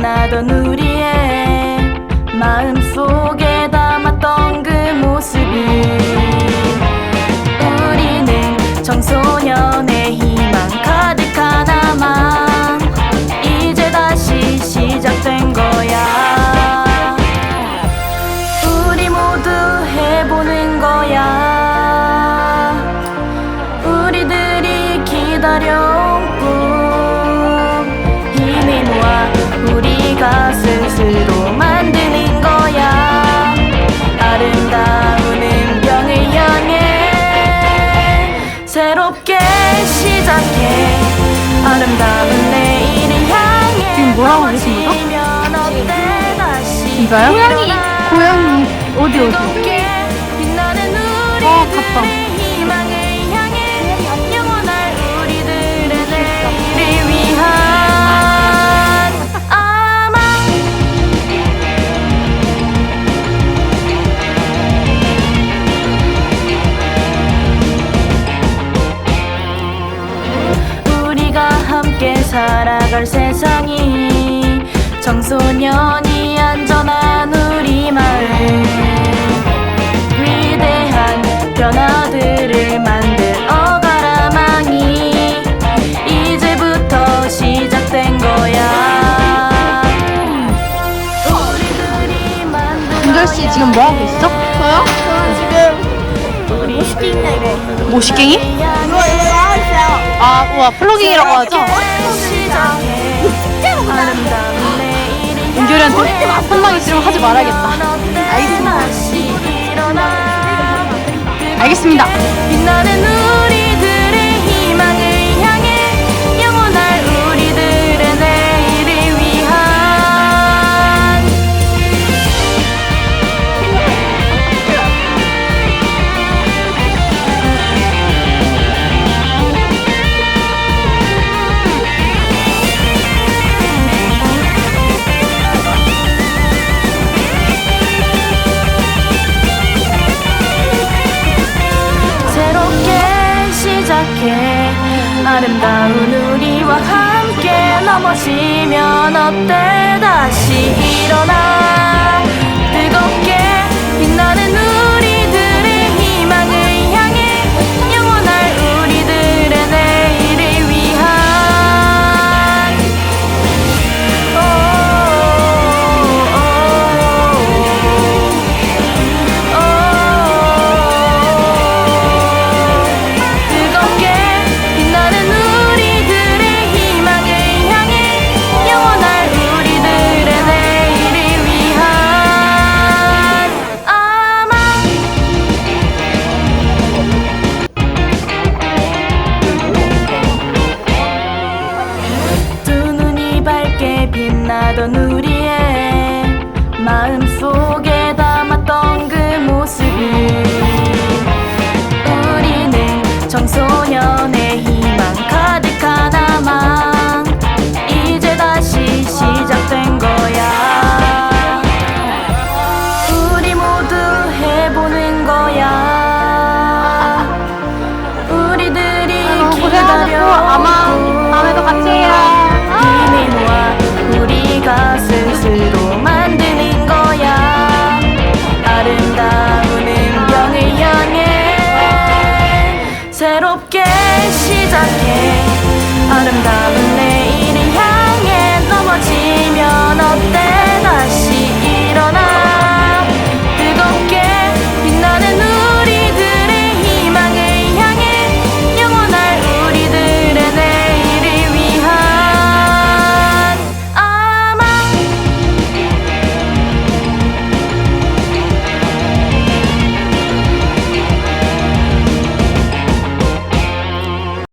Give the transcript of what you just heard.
빛나던 우리의 마음속에 담았던 그 모습이 우리는 청소년 우리가 스스로 만드는 거야 아름다운 운명을 향해 새롭게 시작해 아름다운 내일을 향해 지금 뭐라고 하신 거죠? 이거요? 고양이 고양이 어디 어디? 살아갈 세상이 청소년이 안전한 우리 마을 위대한 변화들을 만들어 가라망이 이제부터 시작된 거야 우리들이 만들어야 은결 씨 지금 뭐 하고 있어? 저요? 저는 지금 이거 하고 있어요. 아, 우와 플로깅이라고 하죠? 은결이한테 혼나기 싫으면 하지 말아야겠다. 알겠습니다. 알겠습니다. 빛나는 우리 아름다운 우리와 함께 넘어지면 어때? 다시 일어나 빛나던 우리의 마음속에 담았던 그 모습이 향해